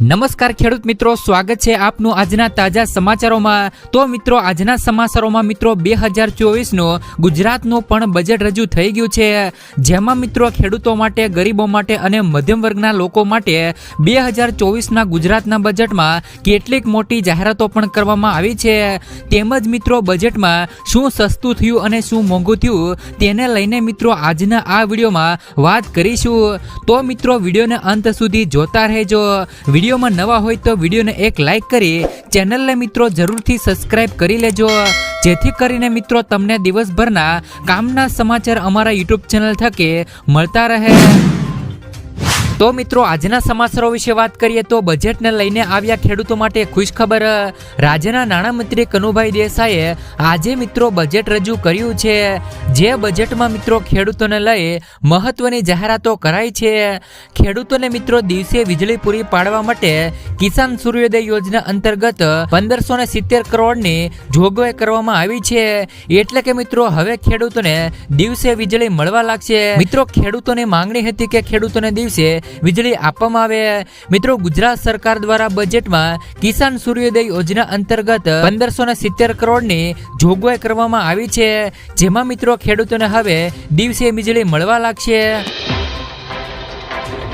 નમસ્કાર ખેડૂત મિત્રો, સ્વાગત છે આપનું આજના તાજા સમાચારોમાં. તો મિત્રો, આજના સમાચારોમાં મિત્રો, બે હજાર ચોવીસનું ગુજરાતનું પણ બજેટ રજૂ થઈ ગયું છે. જેમાં મિત્રો, ખેડૂતો માટે, ગરીબો માટે અને મધ્યમ વર્ગના લોકો માટે બે હજાર ચોવીસના ગુજરાતના બજેટમાં કેટલીક મોટી જાહેરાતો પણ કરવામાં આવી છે. તેમજ મિત્રો, બજેટમાં શું સસ્તું થયું અને શું મોંઘું થયું તેને લઈને મિત્રો, આજના આ વિડીયોમાં વાત કરીશું. તો મિત્રો, વિડીયોને અંત સુધી જોતા રહેજો. વિડીયોમાં નવા હોય તો વિડીયોને એક લાઈક કરી ચેનલને મિત્રો જરૂરથી સબસ્ક્રાઇબ કરી લેજો. જેથી કરીને મિત્રો તમને દિવસભરના કામના સમાચાર અમારા યુટ્યુબ ચેનલ થકી મળતા રહે. તો મિત્રો, આજના સમાચારો વિશે વાત કરીએ તો બજેટને લઈને આવ્યા ખેડૂતો માટે ખુશખબર. રાજ્યના નાણામંત્રી કનુભાઈ દેસાઈએ આજે મિત્રો બજેટ રજૂ કર્યું છે. જે બજેટમાં મિત્રો ખેડૂતોને લઈ મહત્વની જાહેરાતો કરાઈ છે. ખેડૂતોને મિત્રો દિવસે વીજળી પૂરી પાડવા માટે કિસાન સૂર્યોદય યોજના અંતર્ગત પંદરસો ને સિત્તેર કરોડની જોગવાઈ કરવામાં આવી છે. એટલે કે મિત્રો, હવે ખેડૂતોને દિવસે વીજળી મળવા લાગશે. મિત્રો, ખેડૂતોની માંગણી હતી કે ખેડૂતોને દિવસે વીજળી આપવામાં આવે. મિત્રો, ગુજરાત સરકાર દ્વારા બજેટમાં કિસાન સૂર્યોદય યોજના અંતર્ગત પંદરસો ને સિત્તેર કરોડની જોગવાઈ કરવામાં આવી છે. જેમાં મિત્રો, ખેડૂતોને હવે દિવસે વીજળી મળવા લાગશે.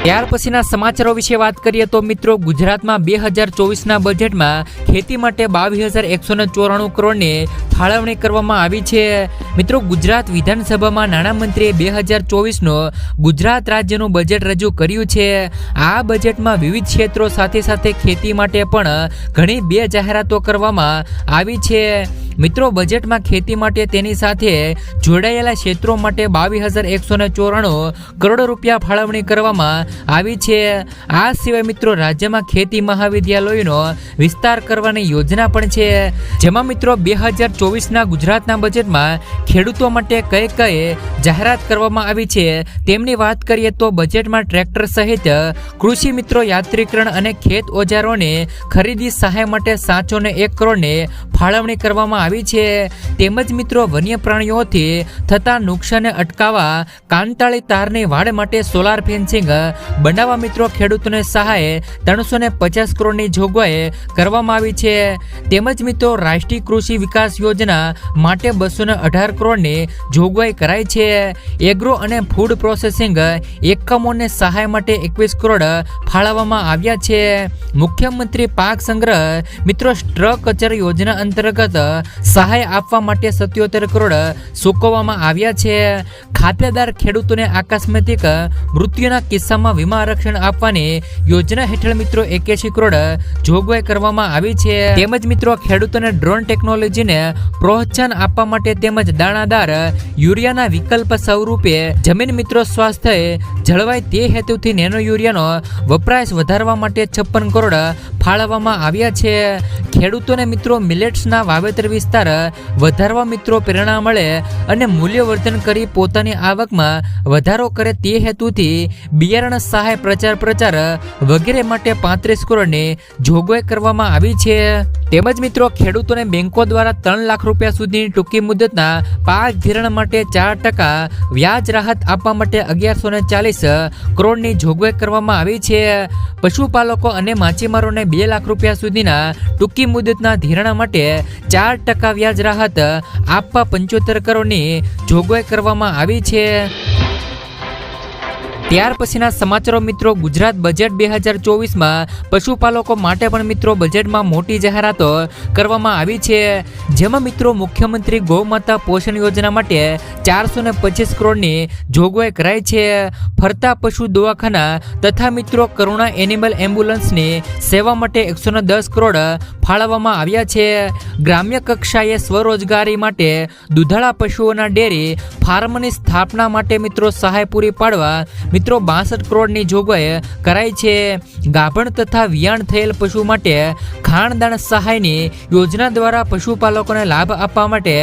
ત્યાર પછીના સમાચારો વિશે વાત કરીએ તો મિત્રો, ગુજરાતમાં બે હજાર ચોવીસના બજેટમાં ખેતી માટે બાવીસ હજાર એકસો ને ચોરાણું કરોડની ફાળવણી કરવામાં આવી છે. મિત્રો, ગુજરાત વિધાનસભામાં નાણામંત્રીએ બે હજાર ચોવીસનો ગુજરાત રાજ્યનું બજેટ રજૂ કર્યું છે. આ બજેટમાં વિવિધ ક્ષેત્રો સાથે સાથે ખેતી માટે પણ ઘણી બે જાહેરાતો કરવામાં આવી છે. મિત્રો, બજેટમાં ખેતી માટે તેની સાથે જોડાયેલા ક્ષેત્રો માટે બાવીસ હજાર એકસો ને ચોરાણું કરોડ રૂપિયા ફાળવણી કરવામાં આવી છે. આ સિવાય મિત્રો રાજ્યમાં ખેતી મહાવિદ્યાલયોનો વિસ્તાર કરવાની યોજના પણ છે. જેમાં મિત્રો બે હજાર ચોવીસના ગુજરાતના બજેટમાં ખેડૂતો માટે કઈ કઈ જાહેરાત કરવામાં આવી છે તેમની વાત કરીએ તો બજેટમાં ટ્રેક્ટર સહિત કૃષિ મિત્રો યાત્રીકરણ અને ખેત ઓજારોને ખરીદી સહાય માટે સાતસો ને એક કરોડને ફાળવણી કરવામાં આવી છે. તેમજ મિત્રો વન્ય પ્રાણીઓથી થતા નુકસાનને અટકાવવા કાંતાળી તારની વાડ માટે સોલાર ફેન્સિંગ બનાવવા મિત્રો ખેડૂતોને સહાય ત્રણસો ને પચાસ કરોડની જોગવાઈ કરવામાં આવી છે. તેમજ મિત્રો રાષ્ટ્રીય કૃષિ વિકાસ યોજના માટે બસો ને અઢાર કરોડની જોગવાઈ કરાઈ છે. એગ્રો અને ફૂડ પ્રોસેસિંગ એકમોને સહાય માટે એકવીસ કરોડ ફાળવવામાં આવ્યા છે. મુખ્યમંત્રી પાક સંગ્રહ મિત્રો ટ્રક કચર યોજના અંતર્ગત સહાય આપવા માટે સત્યોતેર કરોડ ચૂકવવામાં આવ્યા છે. ખાતેદાર ખેડૂતોને આકસ્મિક મૃત્યુના કિસ્સામાં વીમા આરક્ષણ આપવાની યોજના હેઠળ મિત્રો એક્યાસી કરોડ જોગવાઈ કરવામાં આવી છે. તેમજ મિત્રો ખેડૂતોને ડ્રોન ટેકનોલોજીને પ્રોત્સાહન આપવા માટે તેમજ દાણાદાર યુરિયાના વિકલ્પ સ્વરૂપે જમીન મિત્રો સ્વાસ્થ્ય જળવાય તે હેતુથી નેનો યુરિયાનો વપરાશ વધારવા માટે છપ્પન કરોડ ફાળવવામાં આવ્યા છે. ખેડૂતોને મિત્રો મિલેટ્સના વાવેતર વિસ્તાર વધારવા મિત્રો પ્રેરણા મળે અને મૂલ્યવર્ધન કરી પોતાની આવકમાં વધારો કરે તે હેતુથી બિયારણ સહાય પ્રચાર પ્રચાર વગેરે માટે પાંત્રીસ કરોડની જોગવાઈ કરવામાં આવી છે. તેમજ મિત્રો ખેડૂતોને બેંકો દ્વારા ત્રણ લાખ રૂપિયા સુધીની ટૂંકી મુદતના પાક ધિરાણ માટે ચાર ટકા વ્યાજ રાહત આપવા માટે અગિયારસો ને ચાલીસ કરોડની જોગવાઈ કરવામાં આવી છે. પશુપાલકો અને માછીમારોને બે લાખ રૂપિયા સુધીના ટૂંકી મુદતના ધિરાણ માટે ચાર ટકા વ્યાજ રાહત આપવા પંચોતેર કરોડની જોગવાઈ કરવામાં આવી છે. ત્યાર પછીના સમાચારો મિત્રો, ગુજરાત બજેટ બે હજાર ચોવીસમાં પશુપાલકો માટે પણ મિત્રો બજેટમાં મોટી જાહેરાતો કરવામાં આવી છે. જેમાં મિત્રો મુખ્યમંત્રી ગૌમાતા પોષણ યોજના માટે ચારસો ને પચીસ કરોડની જોગવાઈ કરાઈ છે. ફરતા પશુ દવાખાના તથા મિત્રો કરુણા એનિમલ એમ્બ્યુલન્સની સેવા માટે એકસો ને દસ કરોડ ફાળવવામાં આવ્યા છે. ગ્રામ્ય કક્ષાએ સ્વરોજગારી માટે દુધાળા પશુઓના ડેરી ફાર્મની સ્થાપના માટે મિત્રો સહાય પૂરી પાડવા મિત્રો, બાસઠ કરોડની જોગવાઈ કરાઈ છે. ગાભણ તથા વિયાણ થયેલ પશુ માટે ખાણદાણ સહાયની યોજના દ્વારા પશુપાલકોને લાભ આપવા માટે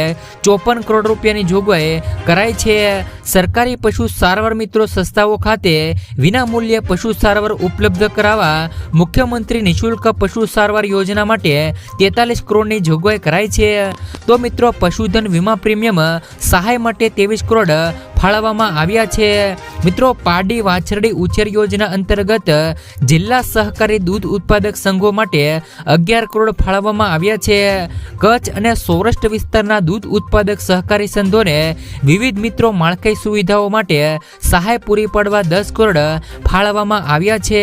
ચોપન કરોડ રૂપિયાની જોગવાઈ કરાઈ છે. સરકારી પશુ સારવાર મિત્રો સંસ્થાઓ ખાતે વિના મૂલ્યે પશુ સારવાર ઉપલબ્ધ કરાવવા મુખ્યમંત્રી નિઃશુલ્ક પશુ સારવાર યોજના માટે તેતાલીસ કરોડની જોગવાઈ કરાઈ છે. તો મિત્રો, પશુધન વીમા પ્રીમિયમ સહાય માટે ત્રેવીસ કરોડ ફાળવવામાં આવ્યા છે. મિત્રો પાડી વાછરડી ઉછેર યોજના અંતર્ગત જિલ્લા સહકારી દૂધ ઉત્પાદક સંઘો માટે અગિયાર કરોડ ફાળવવામાં આવ્યા છે. કચ્છ અને સૌરાષ્ટ્ર વિસ્તારના દૂધ ઉત્પાદક સહકારી સંઘોને વિવિધ મિત્રો માળખાઈ સુવિધાઓ માટે સહાય પૂરી પાડવા દસ કરોડ ફાળવવામાં આવ્યા છે.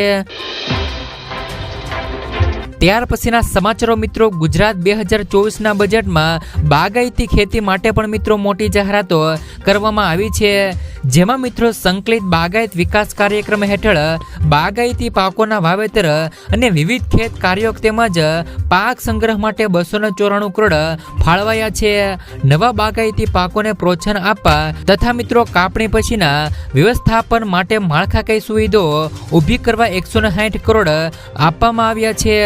ત્યાર પછીના સમાચારો મિત્રો, ગુજરાત બે હજાર ચોવીસના બજેટમાં બાગાયતી ખેતી માટે પણ મિત્રો મોટી જાહેરાતો કરવામાં આવી છે. જેમાં મિત્રો, સંકલિત બાગાયત વિકાસ કાર્યક્રમ હેઠળ બાગાયતી પાકોના વાવેતર અને વિવિધ ખેત કાર્યો તેમજ પાક સંગ્રહ માટે બસો ચોરાણું કરોડ ફાળવાયા છે. નવા બાગાયતી પાકોને પ્રોત્સાહન આપવા તથા મિત્રો, કાપણી પછીના વ્યવસ્થાપન માટે માળખાકીય સુવિધાઓ ઊભી કરવા એકસો કરોડ આપવામાં આવ્યા છે.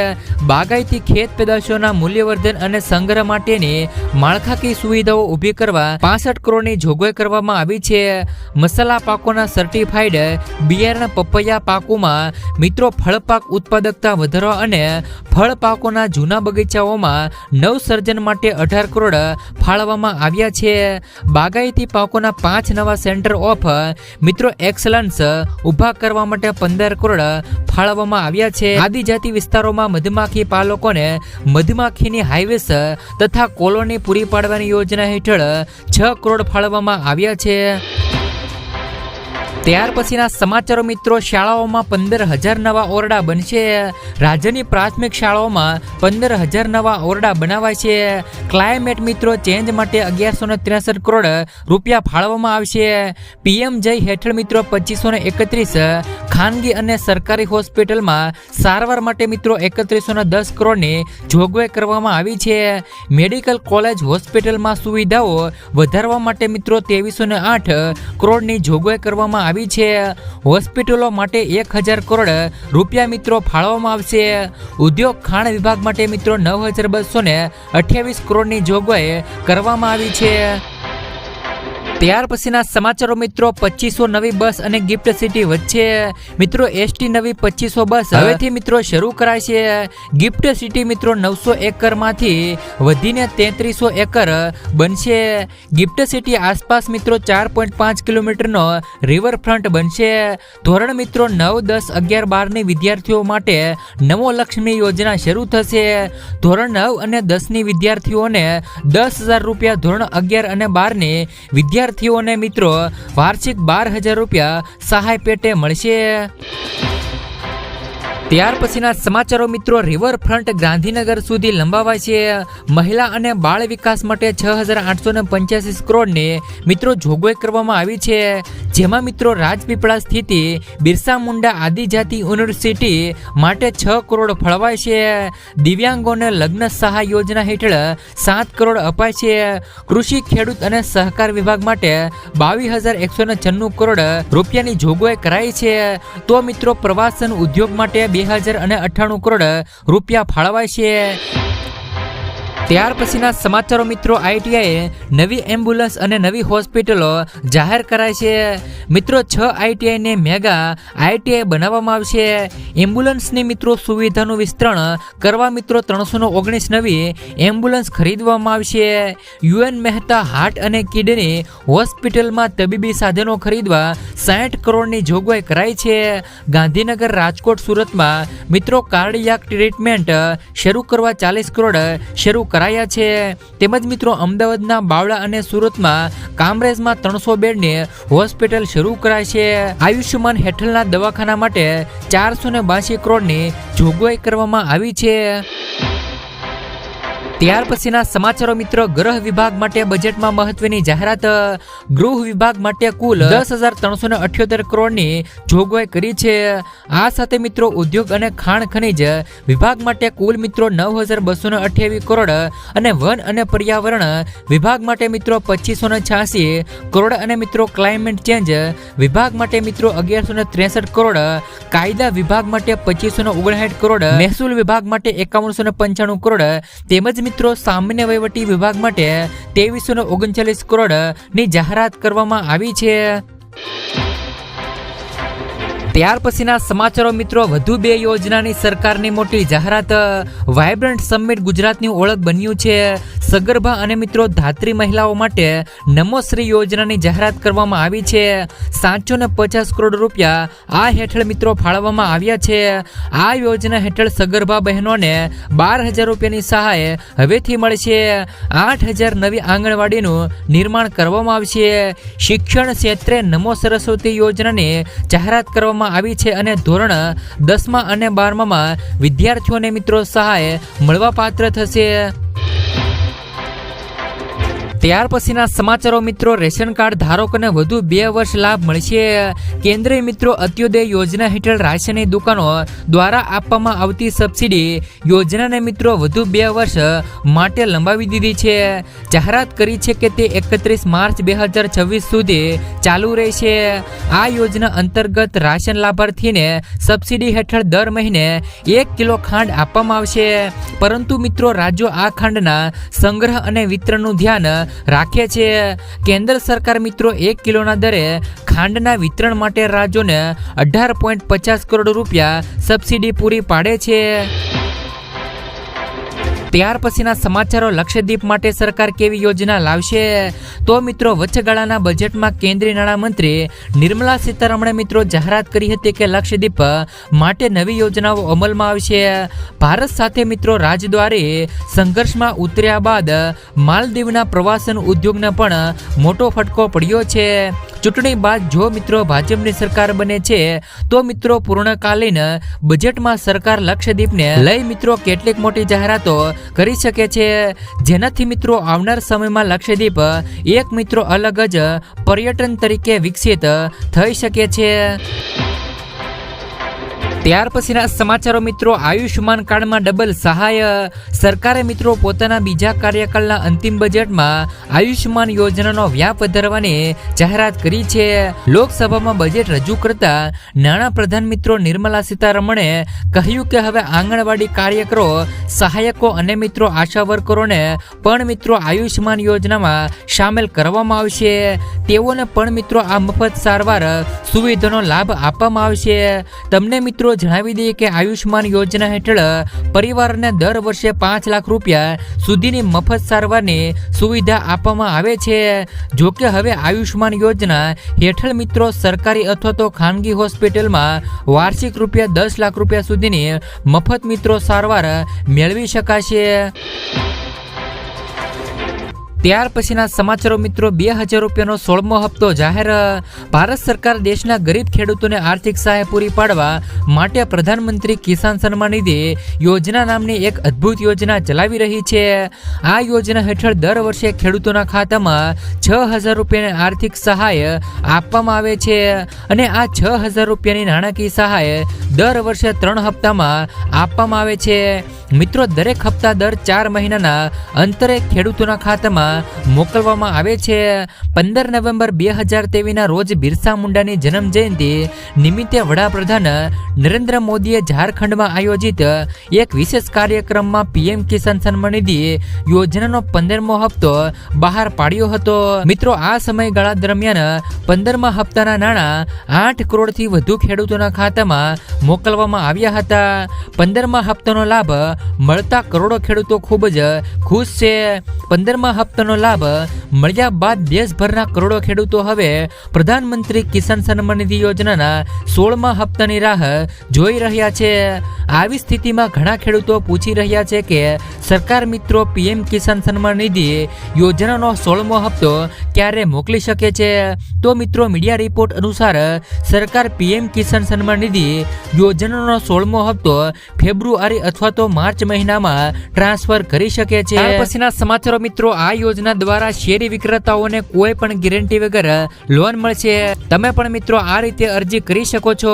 બાગાયતી ખેત પેદાશોના મૂલ્યવર્ધન અને સંગ્રહ માટેની માળખાકીય સુવિધાઓ ઊભી કરવા પાસઠ કરોડની જોગવાઈ કરવામાં આવી છે. મસાલા પાકોના સર્ટિફાઈડ બિયારણ પપૈયા પાકોમાં મિત્રો ફળપાક ઉત્પાદકતા વધારવા અને ફળ પાકોના જૂના બગીચાઓમાં નવસર્જન માટે અઢાર કરોડ ફાળવવામાં આવ્યા છે. બાગાયતી પાકોના પાંચ નવા સેન્ટર ઓફ મિત્રો એક્સલન્સ ઊભા કરવા માટે પંદર કરોડ ફાળવવામાં આવ્યા છે. આદિજાતિ વિસ્તારોમાં મધમાખી પાલકોને મધમાખીની હાઇવેસ તથા કોલોની પૂરી પાડવાની યોજના હેઠળ છ કરોડ ફાળવવામાં આવ્યા છે. ત્યાર પછીના સમાચારો મિત્રો, શાળાઓમાં પંદર હજાર નવા ઓરડા બનશે. રાજ્યની પ્રાથમિક શાળાઓમાં પંદર હજાર નવા ઓરડા બનાવાય છે. ક્લાઇમેટ મિત્રો ચેન્જ માટે અગિયારસો ને ત્રેસઠ કરોડ રૂપિયા ફાળવવામાં આવશે. પીએમ જય હેઠળ મિત્રો, પચીસો ને એકત્રીસ. ખાનગી અને સરકારી હોસ્પિટલમાં સારવાર માટે મિત્રો, એકત્રીસો ને દસ કરોડની જોગવાઈ કરવામાં આવી છે. મેડિકલ કોલેજ, હોસ્પિટલમાં સુવિધાઓ વધારવા માટે મિત્રો, ત્રેવીસો ને આઠ કરોડની જોગવાઈ કરવામાં આવી છે. હોસ્પિટલો માટે એક હજાર કરોડ રૂપિયા મિત્રો ફાળવવામાં આવશે. ઉદ્યોગ ખાણ વિભાગ માટે મિત્રો નવ હજાર બસો ને અઠ્યાવીસ કરોડની જોગવાઈ કરવામાં આવી છે. ત્યાર પછીના સમાચારો મિત્રો પચીસો નવી બસ અને ગિફ્ટ સિટી વચ્ચે મિત્રો એસટી નવી પચીસો બસ. હવેથી મિત્રો શરૂ કરાય છે ગિફ્ટ સિટી મિત્રો નવસો એકરમાંથી વધીને તેત્રીસો એકર બનશે. ગિફ્ટ સિટી આસપાસ મિત્રો ચાર પોઈન્ટ પાંચ કિલોમીટરનો રિવરફ્રન્ટ બનશે. ધોરણ મિત્રો નવ દસ અગિયાર બારની વિદ્યાર્થીઓ માટે નમો લક્ષ્મી યોજના શરૂ થશે. ધોરણ નવ અને દસની વિદ્યાર્થીઓને દસ હજાર રૂપિયા ધોરણ અગિયાર અને બારની વિદ્યાર્થીઓને મિત્રો વાર્ષિક બાર હજાર રૂપિયા સહાય પેટે મળશે. ત્યાર પછીના સમાચારો મિત્રો રિવરફ્રન્ટ ગાંધીનગર સુધી લંબાવાય છે. મહિલા અને બાળ વિકાસ માટે છ હજાર આઠસો ને પંચ્યાસી કરોડની મિત્રો જોગવાઈ કરવામાં આવી છે. જેમાં મિત્રો, રાજપીપળા સ્થિતિ બિરસા મુંડા આદિજાતિ યુનિવર્સિટી માટે છ કરોડ ફળવાય છે. દિવ્યાંગોને લગ્ન સહાય યોજના હેઠળ સાત કરોડ અપાય છે. કૃષિ, ખેડૂત અને સહકાર વિભાગ માટે બાવીસ હજાર એકસો ને છન્નું કરોડ રૂપિયાની જોગવાઈ કરાઈ છે. તો મિત્રો, પ્રવાસન ઉદ્યોગ માટે બે હજાર અને અઠ્ઠાણું કરોડ રૂપિયા ફાળવાય છે. ત્યાર પછીના સમાચારો મિત્રો, આઈટીઆઈએ નવી એમ્બ્યુલન્સ અને નવી હોસ્પિટલો જાહેર કરાય છે. મિત્રો, છ આઈટીઆઈને મેગા આઈટીઆઈ બનાવવામાં આવશે. એમ્બ્યુલન્સની મિત્રો, સુવિધાનું વિસ્તરણ કરવા મિત્રો, ત્રણસો ઓગણીસ નવી એમ્બ્યુલન્સ ખરીદવામાં આવશે. યુએન મહેતા હાર્ટ અને કિડની હોસ્પિટલમાં તબીબી સાધનો ખરીદવા સાઠ કરોડની જોગવાઈ કરાઈ છે. ગાંધીનગર રાજકોટ સુરતમાં મિત્રો, કાર્ડિયાક ટ્રીટમેન્ટ શરૂ કરવા ચાલીસ કરોડ શરૂ કરાયા છે. તેમજ મિત્રો, અમદાવાદના બાવળા અને સુરતમાં કામરેજમાં ત્રણસો બેડને હોસ્પિટલ શરૂ કરાય છે. આયુષ્યમાન હેઠળના દવાખાના માટે ચારસો ને બાસી કરોડની જોગવાઈ કરવામાં આવી છે. ત્યાર પછીના સમાચારો મિત્રો, ગ્રહ વિભાગ માટે બજેટમાં મહત્વની જાહેરાત ગૃહ વિભાગ માટે કુલ દસ હજાર ત્રણસો ને અઠ્યોતેર કરોડની જોગવાઈ કરી છે. આ સાથે મિત્રો, ઉદ્યોગ અને ખાણ ખનિજ વિભાગ માટે કુલ મિત્રો નવ હજાર બસો ને અઠ્યાવીસ કરોડ અને વન અને પર્યાવરણ વિભાગ માટે મિત્રો પચીસો ને છ્યાસી કરોડ અને મિત્રો, ક્લાઇમેટ ચેન્જ વિભાગ માટે મિત્રો અગિયારસો ને ત્રેસઠ કરોડ, કાયદા વિભાગ માટે પચીસો ને ઓગણસાઠ કરોડ, મહેસૂલ વિભાગ માટે એકાવનસો ને પંચાણું કરોડ, તેમજ મિત્રો સામાન્ય વહીવટી વિભાગ માટે ત્રેવીસો ઓગણચાલીસ કરોડની જાહેરાત કરવામાં આવી છે. ત્યાર પછીના સમાચારો મિત્રો, વધુ બે યોજનાની સરકારની મોટી જાહેરાત વાયબ્રન્ટ સમિટ ગુજરાતની ઓળખ બન્યું છે. સગર્ભા અને મિત્રો, ધાત્રી મહિલાઓ માટે નમોશ્રી યોજનાની જાહેરાત કરવામાં આવી છે. સાતસો ને પચાસ કરોડ રૂપિયા આ હેઠળ મિત્રો ફાળવવામાં આવ્યા છે. આ યોજના હેઠળ સગર્ભા બહેનોને બાર હજાર રૂપિયાની સહાય હવેથી મળશે. આઠ હજાર નવી આંગણવાડીનું નિર્માણ કરવામાં આવશે. શિક્ષણ ક્ષેત્રે નમો સરસ્વતી યોજનાની જાહેરાત કરવામાં આવી છે અને ધોરણ દસમાં અને બારમામાં વિદ્યાર્થીઓને મિત્રો સહાય મળવાપાત્ર થશે. ત્યાર પછીના સમાચારો મિત્રો, રેશન કાર્ડ ધારકોને વધુ બે વર્ષ લાભ મળશે. કેન્દ્રીય મિત્રો, અત્યોદય યોજના હેઠળ રાશનની દુકાનો દ્વારા આપવામાં આવતી સબસિડી યોજનાને મિત્રો વધુ બે વર્ષ માટે લંબાવી દીધી છે. જાહેરાત કરી છે કે તે એકત્રીસ માર્ચ બે હજાર છવ્વીસ સુધી ચાલુ રહેશે. આ યોજના અંતર્ગત રાશન લાભાર્થીને સબસિડી હેઠળ દર મહિને એક કિલો ખાંડ આપવામાં આવશે. પરંતુ મિત્રો, રાજ્યો આ ખાંડના સંગ્રહ અને વિતરણનું ધ્યાન રાખે છે. કેન્દ્ર સરકાર મિત્રો, એક કિલોના દરે ખાંડના વિતરણ માટે રાજ્યોને અઢાર પોઈન્ટ પચાસ કરોડ રૂપિયા સબસિડી પૂરી પાડે છે. ત્યાર પછીના સમાચારો લક્ષદ્વીપ માટે સરકાર કેવી યોજના લાવશે? તો મિત્રો, વચ્ચગાળાના બજેટમાં કેન્દ્રીય નાણામંત્રી નિર્મલા સીતારમણે મિત્રો જાહેરાત કરી હતી કે લક્ષદ્વીપ માટે નવી યોજનાઓ અમલમાં આવશે. ભારત સાથે મિત્રો રાજદ્વારે સંઘર્ષમાં ઉતર્યા બાદ માલદીવના પ્રવાસન ઉદ્યોગને પણ મોટો ફટકો પડ્યો છે. ચૂંટણી બાદ જો મિત્રો ભાજપની સરકાર બને છે, તો મિત્રો પૂર્ણકાલીન બજેટમાં સરકાર લક્ષદ્વીપને લઈ મિત્રો કેટલીક મોટી જાહેરાતો કરી શકે છે. જેનાથી મિત્રો આવનાર સમયમાં લક્ષદ્વીપ એક મિત્રો અલગ જ પર્યટન તરીકે વિકસિત થઈ શકે છે. ત્યાર પછીના સમાચારો મિત્રો, આયુષ્યમાન કાર્ડમાં ડબલ સહાય. સરકારે મિત્રો પોતાના બીજા કાર્યકાળના અંતિમ બજેટમાં આયુષ્યમાન યોજનાનો વ્યાપ વધારવાની જાહેરાત કરી છે. લોકસભામાં બજેટ રજૂ કરતા નાણાં પ્રધાન મિત્રો નિર્મલા સીતારમણે કહ્યું કે હવે આંગણવાડી કાર્યકરો, સહાયકો અને મિત્રો આશા વર્કરોને પણ મિત્રો આયુષ્યમાન યોજનામાં સામેલ કરવામાં આવશે. તેઓને પણ મિત્રો આ મફત સારવાર સુવિધાનો લાભ આપવામાં આવશે. તમને મિત્રો જણાવી દઈએ કે આયુષ્યમાન યોજના હેઠળ પરિવારને દર વર્ષે પાંચ લાખ રૂપિયા સુધીની મફત સારવારની સુવિધા આપવામાં આવે છે. જો કે હવે આયુષ્માન યોજના હેઠળ મિત્રો સરકારી અથવા તો ખાનગી હોસ્પિટલમાં વાર્ષિક રૂપિયા દસ લાખ રૂપિયા સુધીની મફત મિત્રો સારવાર મેળવી શકાશે. ત્યાર પછીના સમાચારો મિત્રો, બે હજાર રૂપિયાનો સોળમો હપ્તો જાહેર, ભારત સરકાર દેશના ગરીબ ખેડૂતોને આર્થિક સહાય પૂરી પાડવા માટે પ્રધાનમંત્રી કિસાન સન્માન નિધિ યોજના નામની એક અદ્ભુત યોજના ચલાવી રહી છે. આ યોજના હેઠળ દર વર્ષે ખેડૂતોના ખાતામાં છ હજાર રૂપિયાની આર્થિક સહાય આપવામાં આવે છે અને આ છ હજાર રૂપિયાની નાણાકીય સહાય દર વર્ષે ત્રણ હપ્તામાં આપવામાં આવે છે. મિત્રો, દરેક હપ્તા દર ચાર મહિનાના અંતરે ખેડૂતોના ખાતામાં મોકલવામાં આવે છે. પંદર નવેમ્બર બે હજાર તેવીના રોજ બિરસા મુંડાની જન્મ જયંતિ નિમિત્તે વડાપ્રધાન નરેન્દ્ર મોદીએ ઝારખંડમાં આયોજિત એક વિશેષ કાર્યક્રમમાં પીએમ કિસાન સન્માન નિધિ યોજનાનો પંદરમો હપ્તો બહાર પાડ્યો હતો. મિત્રો, આ સમયગાળા દરમિયાન પંદરમા હપ્તાના નાણાં આઠ કરોડથી વધુ ખેડૂતોના ખાતામાં મોકલવામાં આવ્યા હતા. પંદરમા હપ્તાનો લાભ મળતા કરોડો ખેડૂતો ખૂબ જ ખુશ છે. પંદરમા હપ્તાનો લાભ મળ્યા બાદ દેશભરના કરોડો ખેડૂતો હવે પ્રધાનમંત્રી કિસાન સન્માન નિધિ યોજનાના સોળમા હપ્તાની રાહ જોઈ રહ્યા છે. આવી સ્થિતિમાં ઘણા ખેડૂતો પૂછી રહ્યા છે કે સરકાર મિત્રો પીએમ કિસાન સન્માન નિધિ યોજનાનો સોળમો હપ્તો ક્યારે મોકલી શકે છે? તો મિત્રો, મીડિયા રિપોર્ટ અનુસાર સરકાર પીએમ કિસાન સન્માન નિધિ યોજનાનો સોળમો હપ્તો ફેબ્રુઆરી અથવા તો માર્ચ મહિનામાં ટ્રાન્સફર કરી શકે છે. પછીના સમાચારો મિત્રો, આ યોજના દ્વારા શેરી વિક્રેતાઓને કોઈ પણ ગેરંટી વગર લોન મળશે. તમે પણ મિત્રો આ રીતે અરજી કરી શકો છો.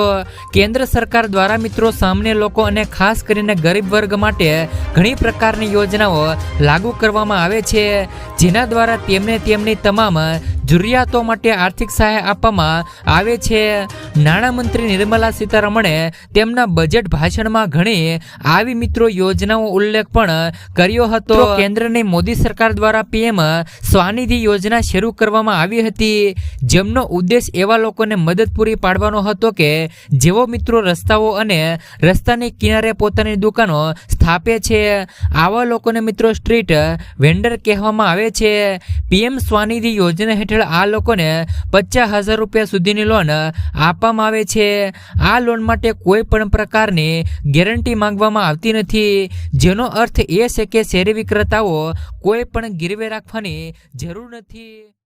કેન્દ્ર સરકાર દ્વારા મિત્રો સામાન્ય લોકો અને ખાસ કરીને ગરીબ વર્ગ માટે ઘણી પ્રકારની યોજનાઓ લાગુ કરવામાં આવે છે. જેના દ્વારા તેમને તેમની તમામ જરૂરિયાતો માટે આર્થિક સહાય આપવામાં આવે છે. નાણામંત્રી નિર્મલા સીતારમણે તેમના બજેટ ભાષણમાં ઘણી આવી મિત્રો યોજનાઓ ઉલ્લેખ પણ કર્યો હતો. કેન્દ્રની મોદી સરકાર દ્વારા પીએમ સ્વાનિધિ યોજના શરૂ કરવામાં આવી હતી. જેમનો ઉદ્દેશ એવા લોકોને મદદ પૂરી પાડવાનો હતો કે જેઓ મિત્રો રસ્તાઓ અને રસ્તાની કિનારે પોતાની દુકાનો સ્થાપે છે. આવા લોકોને મિત્રો સ્ટ્રીટ વેન્ડર કહેવામાં આવે છે. પીએમ સ્વાનિધિ યોજના હેઠળ આ લોકોને પચાસ હજાર રૂપિયા સુધીની લોન આપવામાં આવે છે. આ લોન માટે કોઈ પણ પ્રકારની ગેરંટી માંગવામાં આવતી નથી. જેનો અર્થ એ છે કે શેરી વિક્રેતાઓ કોઈ પણ ગીરવે રાખવાની જરૂર નથી.